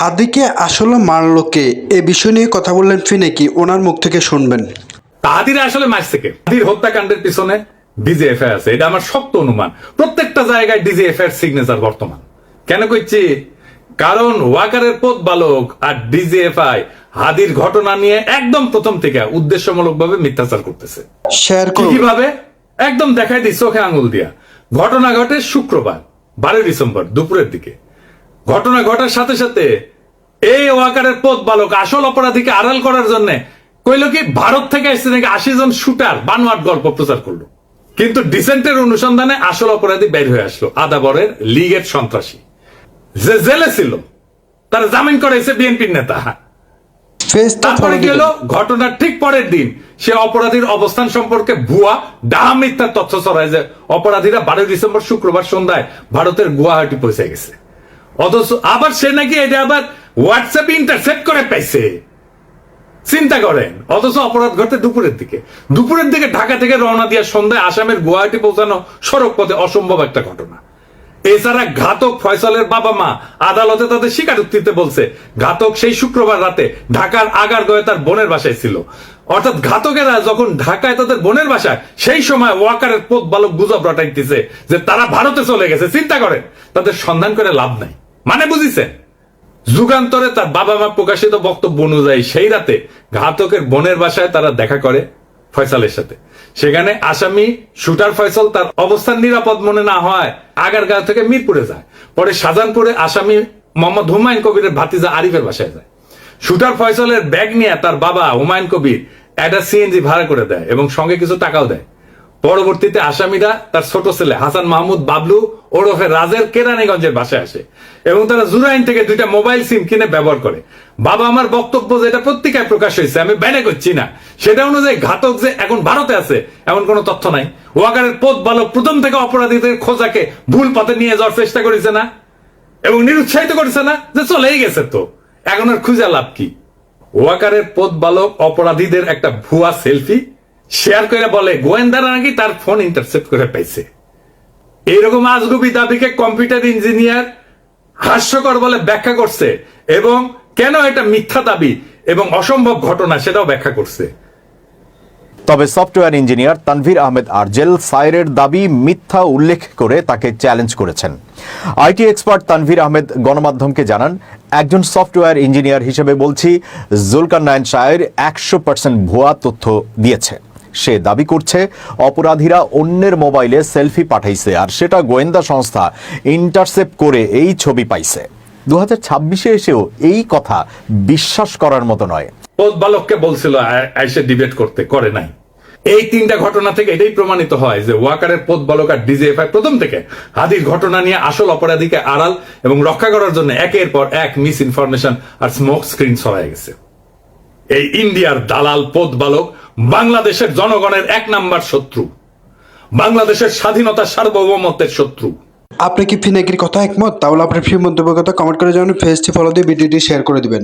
হাদিকে আসলে মারলো কে? এ বিষয় নিয়ে কথা বললেন ফিনেকি ওনার মুখ থেকে শুনবেন। তাহাদিরা আসলে মাস থেকে হাদির হত্যাকাণ্ডের পিছনে ডিজিএফআই আছে এটা আমার শক্ত অনুমান। প্রত্যেকটা জায়গায় ডিজিএফআই এর সিগনেচার বর্তমান। কেন কইছি? কারণ ওয়াকারের পথ বালক আর ডিজিএফআই হাদির ঘটনা নিয়ে একদম প্রথম থেকে উদ্দেশ্যমূলক ভাবে মিথ্যাচার করতেছে। কীভাবে? একদম দেখাই দিই চোখে আঙুল দিয়া। ঘটনা ঘটে শুক্রবার বারোই ডিসেম্বর দুপুরের দিকে। ঘটনা ঘটার সাথে সাথে এই ওয়াকারের পথ বালক আসল অপরাধীকে আড়াল করার জন্য কইল কি ভারত থেকে এসে নাকি আশি জন শুটার বানোয়াট গল্প প্রচার করল। কিন্তু ডিসেন্টের অনুসন্ধানে আসল অপরাধী বের হয়ে আসলো আদাবরের লীগের সন্ত্রাসী। যে জেলে ছিল তার জামিন করেছে বিএনপির নেতা। তারপরে গেল ঘটনার ঠিক পরের দিন সে অপরাধীর অবস্থান সম্পর্কে ভুয়া ডাহা মিথ্যা তথ্য ছড়ায় যে অপরাধীরা বারোই ডিসেম্বর শুক্রবার সন্ধ্যায় ভারতের গুয়াহাটি পৌঁছে গেছে। অথচ আবার সে নাকি এটা আবার হোয়াটসঅ্যাপে ইন্টারসেপ্ট করে পাইছে। চিন্তা করেন, অথচ অপরাধ ঘটে দুপুরের দিকে। দুপুরের দিকে ঢাকা থেকে রওনা দিয়ে সন্ধ্যায় আসামের গুয়াহাটি পৌঁছানো সড়ক পথে অসম্ভব একটা ঘটনা। এছাড়া ঘাতক ফয়সালের বাবা মা আদালতে তাদের স্বীকারোক্তিতে বলছে, ঘাতক সেই শুক্রবার রাতে ঢাকার আগার গয়ে তার বোনের বাসায় ছিল। অর্থাৎ ঘাতকেরা যখন ঢাকায় তাদের বোনের বাসায়, সেই সময় ওয়াকারের পথ বালক গুজব রটাইতেছে যে তারা ভারতে চলে গেছে। চিন্তা করেন, তাদের সন্ধান করে লাভ নাই। মানে বুঝিছেন যুগান্তরে তার বাবা মা প্রকাশিত বক্তব্য অনুযায়ী সেই রাতে ঘাতকের বোনের বাসায় তারা দেখা করে ফয়সালের সাথে। সেখানে আসামি শুটার ফয়সাল তার অবস্থান নিরাপদ মনে না হয় আগারগাঁও থেকে মিরপুরে যায়। পরে শাহজাহানপুরে আসামি মোহাম্মদ হুমায়ুন কবিরের ভাতিজা আরিফের বাসায় যায়। শুটার ফয়সলের ব্যাগ নিয়ে তার বাবা হুমায়ুন কবির একটা সিএনজি ভাড়া করে দেয় এবং সঙ্গে কিছু টাকাও দেয়। পরবর্তীতে আসামিরা তার ছোট ছেলে হাসান মাহমুদ বাবলু ওরফে রাজের কেরানীগঞ্জের বাসায় আসে এবং তারা জুরাইন থেকে দুইটা মোবাইল সিম কিনে ব্যবহার করে। বাবা আমার বক্তব্য যেটা পত্রিকায় প্রকাশ হয়েছে, আমি ব্যানে করছি না। সেটা অনুযায়ী ঘাতক যে এখন ভারতে আছে, এমন কোনো তথ্য নাই। ওয়াকারের পথ বালক প্রথম থেকে অপরাধীদের খোঁজাকে ভুল পথে নিয়ে যাওয়ার চেষ্টা করেছে না এবং নিরুৎসাহিত করেছে না যে চলেই গেছে তো। এখন আর খুঁজে লাভ কি? ওয়াকারের পথ বালক অপরাধীদের একটা ভুয়া সেলফি শেয়ার করে বলে, গোয়েন্দারা নাকি তার ফোন ইন্টারসেপ্ট করে পাইছে। এইরকম আজগুবি দাবিকে কম্পিউটার ইঞ্জিনিয়ার হাস্যকর বলে ব্যাখ্যা করছে এবং কেন এটা মিথ্যা দাবি এবং অসম্ভব ঘটনা সেটাও ব্যাখ্যা করছে। তবে সফটওয়্যার ইঞ্জিনিয়ার তানভীর আহমেদ আরজেল সাইরের দাবি মিথ্যা উল্লেখ করে তাকে চ্যালেঞ্জ করেছেন। আইটি এক্সপার্ট তানভীর আহমেদ গণমাধ্যমকে জানান, একজন সফটওয়্যার ইঞ্জিনিয়ার হিসেবে বলছি, জুলকার নায়ন শায়ের একশো পার্সেন্ট ভুয়া তথ্য দিয়েছে। সে দাবি করছে অপরাধীরা অন্যের মোবাইলে সেলফি পাঠাইছে আর সেটা গোয়েন্দা সংস্থা ইন্টারসেপ্ট করে এই ছবি পাইছে। দু হাজার ছাব্বিশে এসেও এই কথা বিশ্বাস করার মতো নয়। বালককে বলছিল ডিবেট করতে। করে নাই। এই তিনটা ঘটনা থেকে এটাই প্রমাণিত হয় যে ওয়াকারের পথ বালক আর ডিজিএফআই প্রথম থেকে হাদির ঘটনা নিয়ে আসল অপরাধীকে আড়াল এবং রক্ষা করার জন্য একের পর এক মিস ইনফরমেশন আর স্মোক স্ক্রিন ছড়ায় গেছে। এই ইন্ডিয়ার দালাল পথ বালক বাংলাদেশের জনগণের এক নাম্বার শত্রু। বাংলাদেশের স্বাধীনতা সার্বভৌমত্বের শত্রু। আপনি কি ফিনাগির কথা একমত? তাহলে আপনার ফ্রি মন্তব্যের কথা কমেন্ট করে জানান ফেসটি ফলো দিয়ে ভিডিওটি শেয়ার করে দিবেন।